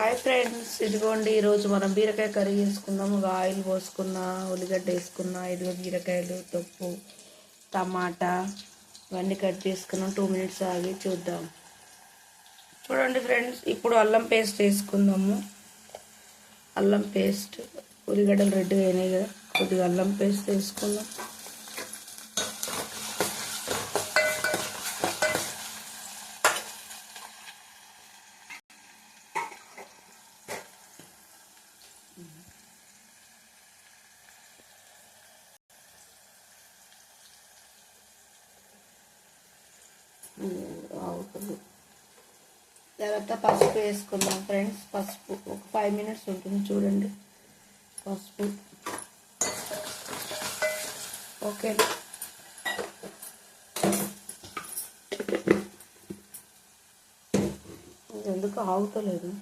Hi friends ఇదిగోండి ఈరోజు మనం బీరకాయ కర్రీ చేసుకుందాం. ఒక ఆయిల్ పోసుకున్న ఉల్లిగడ్డ వేసుకున్న ఇదిగో బీరకాయలు తొప్పు టమాటా ఇవన్నీ కట్ చేసుకున్నాం. టూ మినిట్స్ ఆగి చూద్దాం. చూడండి ఫ్రెండ్స్ ఇప్పుడు అల్లం పేస్ట్ వేసుకుందాము. అల్లం పేస్ట్ ఉల్లిగడ్డలు రెడ్గా అయినాయి కదా కొద్దిగా అల్లం పేస్ట్ వేసుకుందాం. అవుతుంది. తర్వాత పసుపు వేసుకుందాం ఫ్రెండ్స్ పసుపు. ఒక ఫైవ్ మినిట్స్ ఉంటుంది చూడండి. పసుపు. ఓకే. ఎందుకు ఆగుతలేదు?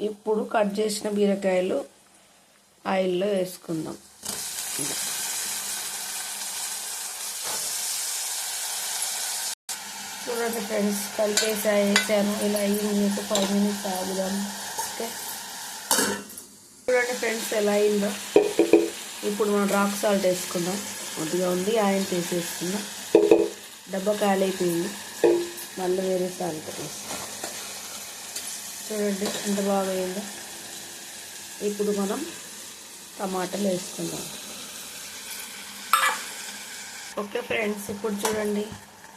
ఇప్పుడు కట్ చేసిన బీరకాయలు ఆయిల్లో వేసుకుందాం. చూడండి ఫ్రెండ్స్ కలిపేసా వేసాను. ఇలా అయ్యింది. ఒక ఫైవ్ మినిట్స్ ఆగుదాం. ఓకే చూడండి ఫ్రెండ్స్ ఎలా అయిందో. ఇప్పుడు మనం రాక్ సాల్ట్ వేసుకుందాం. కొద్దిగా ఉంది. ఆయిల్ తీసేసుకుందాం. డబ్బా ఖాళీ అయిపోయింది మళ్ళీ వేరే సాల్ట్ వేస్తాం చూడండి ఎంత బాగా అయిందో. ఇప్పుడు మనం టమాటాలు వేసుకుందాం. ఓకే ఫ్రెండ్స్ ఇప్పుడు చూడండి.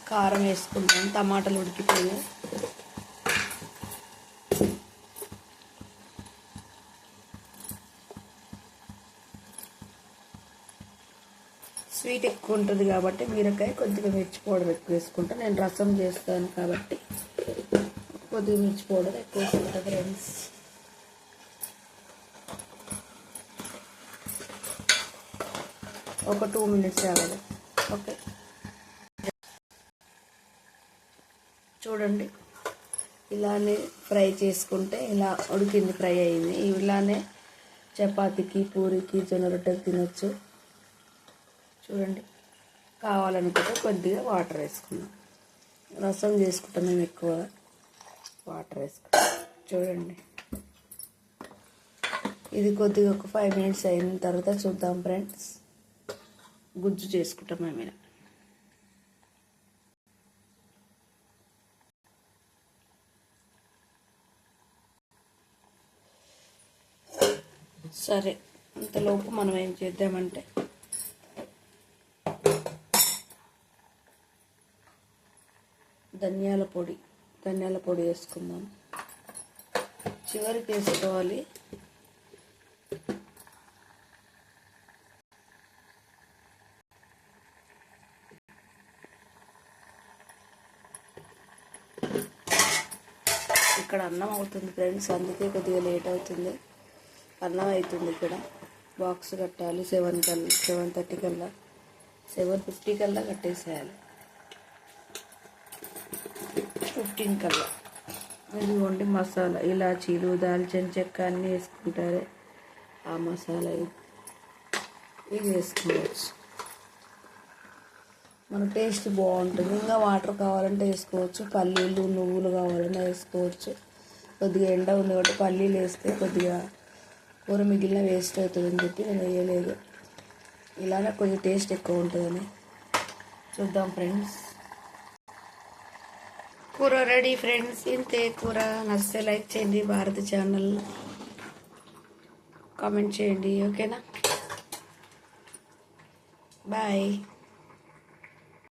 కారం వేసుకుందాం టమాటాలు ఉడికిపోయాయి స్వీట్ ఎక్కువ ఉంటుంది కాబట్టి బీరకాయ కొద్దిగా మిర్చి పౌడర్ ఎక్కువ వేసుకుంటా. నేను రసం చేస్తాను కాబట్టి కొద్దిగా మిర్చి పౌడర్ ఎక్కువ వేసుకుంటా ఫ్రెండ్స్ ఒక టూ మినిట్స్ కావాలి ఓకే. చూడండి. ఇలానే ఫ్రై చేసుకుంటే ఇలా ఉడికింది ఫ్రై అయింది. ఇలానే చపాతీకి పూరికి జొన్న రొట్టెకి తినొచ్చు. చూడండి. కావాలనుకుంటే కొద్దిగా వాటర్ వేసుకున్నాం రసం చేసుకుంటాం మేము ఎక్కువ వాటర్ వేసుకుంటాం చూడండి. ఇది కొద్దిగా ఒక ఫైవ్ మినిట్స్ అయిన తర్వాత చూద్దాం ఫ్రెండ్స్. గుజ్జు చేసుకుంటాం మేము ఇలా. సరే అంతలోపు మనం ఏం చేద్దామంటే. ధనియాల పొడి ధనియాల పొడి వేసుకుందాం. చివరికి వేసుకోవాలి. ఇక్కడ అన్నం అవుతుంది ఫ్రెండ్స్ అందుకే కొద్దిగా లేట్ అవుతుంది. అన్నం అవుతుంది ఇక్కడ. బాక్స్ కట్టాలి సెవెన్ కల్లా సెవెన్ థర్టీ కల్లా. సెవెన్ ఫిఫ్టీ కల్లా కట్టేసేయాలి. ఫిఫ్టీన్ కల్లా. ఇదిగోండి మసాలా. ఇలాచీలు దాల్చిన చెక్క అన్నీ వేసుకుంటారే. ఆ మసాలా ఇది వేసుకోవచ్చు. మన టేస్ట్ బాగుంటుంది. ఇంకా వాటర్ కావాలంటే వేసుకోవచ్చు. పల్లీలు నువ్వులు కావాలన్నా వేసుకోవచ్చు. కొద్దిగా ఎండ ఉంది కాబట్టి పల్లీలు వేస్తే కొద్దిగా కూర మిగిలిన వేస్ట్ అవుతుందని చెప్పి నేను వేయలేదు. ఇలానే కొంచెం టేస్ట్ ఎక్కువ ఉంటుందని. చూద్దాం ఫ్రెండ్స్. కూర రెడీ ఫ్రెండ్స్. ఇంతే కూర నచ్చితే లైక్ చేయండి. భారతి ఛానల్ కామెంట్ చేయండి. ఓకేనా? బాయ్.